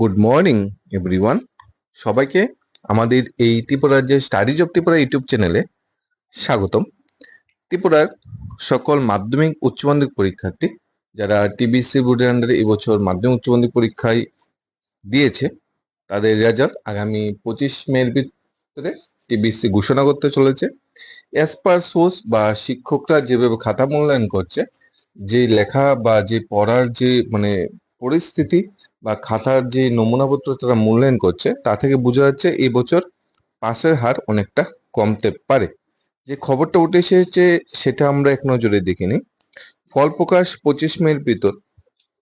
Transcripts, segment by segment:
Good morning everyone সবাইকে আমাদের এই ত্রিপুরার যে স্টাডিজ অফ ত্রিপুরা ইউটিউব চ্যানেলে স্বাগতম। ত্রিপুরার সকল মাধ্যমিক উচ্চ মাধ্যমিক পরীক্ষার্থী যারা টিবিসি বোর্ডের আন্ডারে এবছর মাধ্যমিক উচ্চ মাধ্যমিক পরীক্ষায় দিয়েছে, তাদের রেজাল্ট আগামী পঁচিশ মের ভিতরে টিবিসি ঘোষণা করতে চলেছে। অ্যাজ পার সোর্স বা শিক্ষকরা যেভাবে খাতা মূল্যায়ন করছে, যে লেখা বা যে পড়ার যে মানে পরিস্থিতি বা খাতার যে নমুনাপত্র তারা মূল্যায়ন করছে, তা থেকে বোঝা যাচ্ছে এবছর বছর পাসের হার অনেকটা কমতে পারে। যে খবরটা উঠে এসেছে সেটা আমরা এক নজরে দেখিনি ফল প্রকাশ পঁচিশ মের ভিতর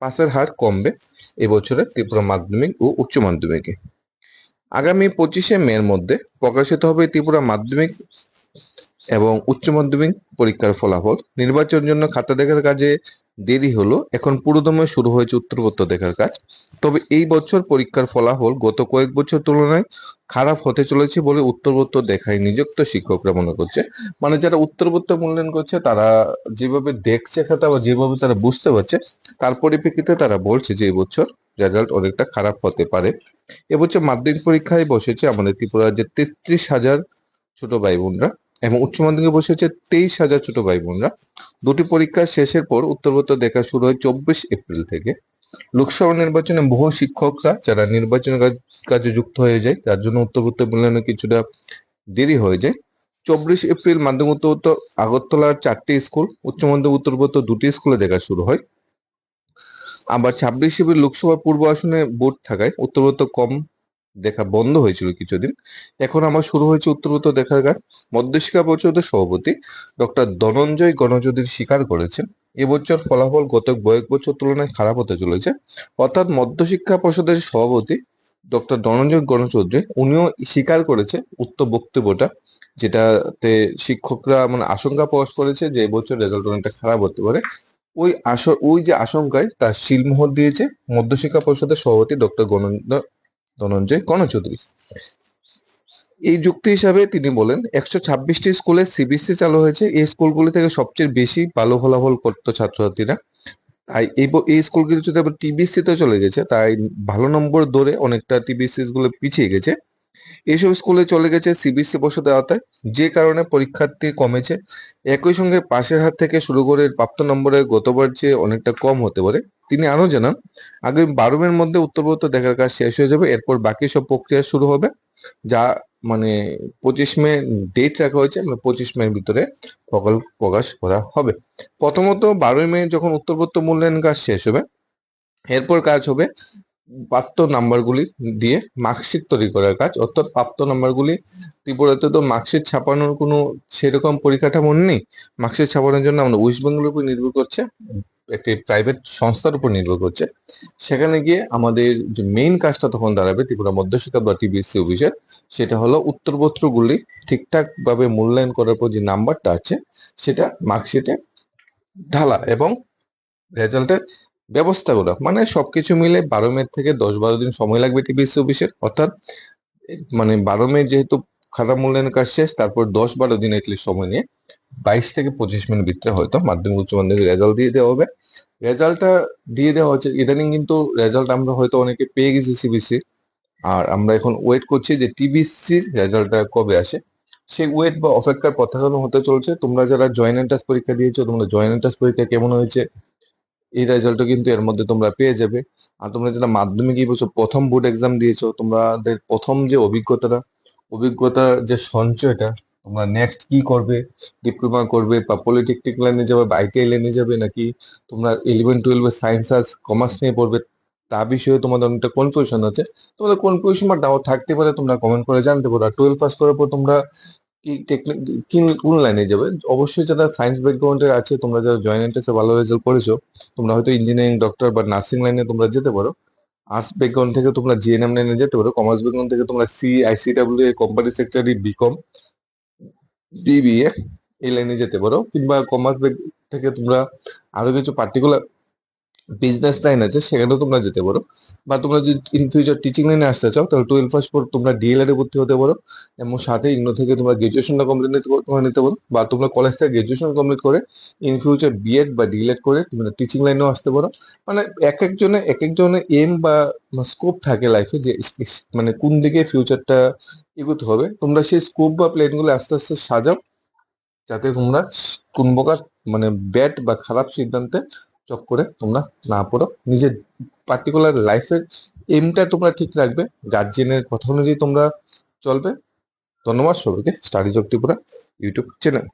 পাসের হার কমবে এবছরে ত্রিপুরা মাধ্যমিক ও উচ্চ মাধ্যমিকে। আগামী পঁচিশে মের মধ্যে প্রকাশিত হবে ত্রিপুরা মাধ্যমিক এবং উচ্চ মাধ্যমিক পরীক্ষার ফলাফল। নির্বাচনের জন্য খাতা দেখার কাজে দেরি হলো। এখন পুরোদমে শুরু হয়েছে উত্তরপত্র দেখার কাজ। তবে এই বছর পরীক্ষার ফলাফল গত কয়েক বছর তুলনায় খারাপ হতে চলেছে বলে উত্তরপত্র দেখায় নিযুক্ত শিক্ষকরা মনে করছে। মানে যারা উত্তরপত্র মূল্যায়ন করছে, তারা যেভাবে দেখছে খাতা বা যেভাবে তারা বুঝতে পারছে, তার পরিপ্রেক্ষিতে তারা বলছে যে, এবছর রেজাল্ট অনেকটা খারাপ হতে পারে। এবছর মাধ্যমিক পরীক্ষায় বসেছে আমাদের ত্রিপুরা রাজ্যের তেত্রিশ হাজার ছোট ভাই বোনরা। এবং উচ্চ মাধ্যমিকে বসেছে তেইশ হাজার ছোট ভাই বোনরা। দুটি পরীক্ষা শেষের পর উত্তরপত্র দেখা শুরু হয় চব্বিশ এপ্রিল থেকে। লোকসভা নির্বাচনে বহু শিক্ষকরা যারা নির্বাচন কাজ- যুক্ত হয়ে যায়, তার জন্য উত্তরপত্র মূল্যায়নে কিছুটা দেরি হয়ে যায়। চব্বিশ এপ্রিল মাধ্যমিক উত্তরপত্র আগরতলার চারটি স্কুল, উচ্চ মাধ্যমিক উত্তরপত্র দুটি স্কুলে দেখা শুরু হয়। আবার ছাব্বিশ এপ্রিল লোকসভা পূর্ব আসনে ভোট থাকায় উত্তরপত্র কম দেখা বন্ধ হয়েছিল কিছুদিন। এখন আমার শুরু হয়েছে উত্তরপত্র দেখার কাজ মধ্যশিক্ষা পরিষদের সভাপতি ডক্টর ধনঞ্জয় গণজ্যোতির স্বীকার করেছেন। এবছর ফলাফল গত কয়েক বছর তুলনায় খারাপ হতে চলেছে। অর্থাৎ মধ্যশিক্ষা পরিষদের সভাপতি ডক্টর ধনঞ্জয় গণচৌধুরী উনিও স্বীকার করেছে উক্ত বক্তব্যটা, যেটাতে শিক্ষকরা মানে আশঙ্কা প্রকাশ করেছে যে এবছর রেজাল্ট অনেকটা খারাপ হতে পারে। ওই আস, ওই যে আশঙ্কায় তার শিলমোহর দিয়েছে মধ্যশিক্ষা পরিষদের সভাপতি ডক্টর গণেন্দ্র ধনঞ্জয় গণচৌধুরী এই যুক্তি হিসাবে তিনি বলেন, একশো ছাব্বিশটি স্কুলে সিবিএসসি চালু হয়েছে। এই স্কুলগুলি থেকে সবচেয়ে বেশি ভালো ফলাফল করতো ছাত্রছাত্রীরা। তাই এই এই স্কুলগুলি যদি আবার টিবিএসসি তে চলে গেছে, তাই ভালো নম্বর ধরে অনেকটা টিবিএসসি গুলো পিছিয়ে গেছে। এইসব স্কুলে চলে গেছে সিবিএসসি বসতে আওতায়। যে কারণে পরীক্ষার্থী কমেছে। একই সঙ্গে পাশের হাত থেকে শুরু করে প্রাপ্ত নম্বরে গতবার চেয়ে অনেকটা কম হতে পারে। তিনি আরও জানান আগামী বারো মের মধ্যে উত্তরপত্র দেখার কাজ শেষ হয়ে যাবে, এরপর বাকি সব প্রক্রিয়া শুরু হবে। যা মানে পঁচিশ মে ডেট রাখা হয়েছে মানে পঁচিশ মের ভিতরে প্রকল্প প্রকাশ করা হবে। প্রথমত বারোই মে যখন উত্তরপত্র মূল্যায়ন কাজ শেষ হবে, এরপর কাজ হবে প্রাপ্ত নাম্বারগুলি দিয়ে মার্কশিট তৈরি করার কাজ। অর্থাৎ প্রাপ্ত নাম্বারগুলি ত্রিপুরাতে তো মার্কশিট ছাপানোর কোনো সেরকম পরিকাঠামো নেই। মার্কশিট ছাপানোর জন্য আমরা ওয়েস্ট বেঙ্গলের উপর নির্ভর করছে। একটি প্রাইভেট সংস্থার উপর নির্ভর করছে। সেখানে গিয়ে আমাদের যে মেইন কাজটা তখন দাঁড়াবে ত্রিপুরা মধ্যশিক্ষা বা টিবিএসসি অফিসের, সেটা হলো উত্তরপত্রগুলি ঠিকঠাক ভাবে মূল্যায়ন করার পর যে নাম্বারটা আছে, সেটা মার্কশিটে ঢালা এবং রেজাল্টের ব্যবস্থা করা। মানে সবকিছু মিলে বারো মে থেকে দশ বারো দিন সময় লাগবে টিবিএসসি অফিসের। অর্থাৎ মানে বারো মে যেহেতু খাতা মূল্যায়ন কাজ শেষ, তারপর দশ বারো দিন এটলিস্ট সময় নিয়ে বাইশ থেকে পঁচিশ মিনিট ভিতরে হয়তো মাধ্যমিক উচ্চ মাধ্যমিক রেজাল্ট দিয়ে দেওয়া হবে। রেজাল্টটা দিয়ে দেওয়া হচ্ছে, ইদানিং কিন্তু রেজাল্ট আমরা হয়তো অনেকে পেয়ে গেছি সিবিসি আর আমরা এখন ওয়েট করছি যে টিবিসির রেজাল্টটা কবে আসে। সেই ওয়েট বা অপেক্ষার পথাগত হতে চলছে, তোমরা যারা জয়েন্ট এন্ট্রান্স পরীক্ষা দিয়েছ, তোমরা জয়েন্ট এন্ট্রান্স পরীক্ষা কেমন হয়েছে, এই রেজাল্টটা কিন্তু এর মধ্যে তোমরা পেয়ে যাবে। আর তোমরা যারা মাধ্যমিক এই বছর প্রথম বোর্ড এক্সাম দিয়েছ তোমাদের প্রথম যে অভিজ্ঞতাটা অভিজ্ঞতার যে সঞ্চয়টা, তোমরা নেক্সট কি করবে ডিপ্লোমা করবে, বা পলিটেকনিক লাইনে যাবে, বা আইটিআই লাইনে যাবে, নাকি তোমরা ইলেভেন টুয়েলভে সায়েন্স আর্টস কমার্স নিয়ে পড়বে, তা বিষয়ে তোমাদের অনেকটা কনফিউশন আছে। তোমাদের কনফিউশন বা ডাউট থাকতে পারে, তোমরা কমেন্ট করে জানতে পারো। আর টুয়েলভ পাস করার পর তোমরা কি কোন লাইনে যাবে? অবশ্যই যারা সায়েন্স ব্যাকগ্রাউন্ডের আছে, তোমরা যারা জয়েন্ট এন্ট্রান্সে ভালো রেজাল্ট করেছ, তোমরা হয়তো ইঞ্জিনিয়ারিং ডক্টর বা নার্সিং লাইনে তোমরা যেতে পারো। আর্টস ব্যাকগ্রাউন্ড থেকে তোমরা জিএনএম লাইনে যেতে পারো কমার্স ব্যাকগ্রাউন্ড থেকে তোমরা C IC W A company secretary BCom BBA এই লাইনে যেতে পারো, কিংবা কমার্স থেকে তোমরা আরও কিছু পার্টিকুলার বিজনেস লাইন আছে, সেখানেও তোমরা যেতে পারো। বা তোমরা যদি ইন ফিউচার টিচিং লাইনে আসতে চাও, তাহলে টুয়েলভ পাস পর তোমরা ডিএলএড এ ভর্তি হতে পারো। এবং সাথে ইগনো থেকে তোমরা গ্রাজুয়েশনটা কমপ্লিট তোমরা নিতে পারো। বা তোমরা কলেজ থেকে গ্রাজুয়েশন কমপ্লিট করে ইন ফিউচার বিএড বা ডিএলএড করে তোমরা টিচিং লাইনেও আসতে পারো। মানে এক একজনে, এক একজনের এম বা স্কোপ থাকে লাইফে যে মানে কোন দিকে ফিউচারটা এগোতে হবে। তোমরা সেই স্কোপ বা প্ল্যানগুলো আস্তে আস্তে সাজাও, যাতে তোমরা কোন প্রকার মানে ব্যাড বা খারাপ সিদ্ধান্তে চক্করে তোমরা না পড়ো। নিজের পার্টিকুলার লাইফের এমটা তোমরা ঠিক রাখবে। গার্জিয়ানের কথা অনুযায়ী তোমরা চলবে। ধন্যবাদ সবাইকে। Study job Tripura YouTube channel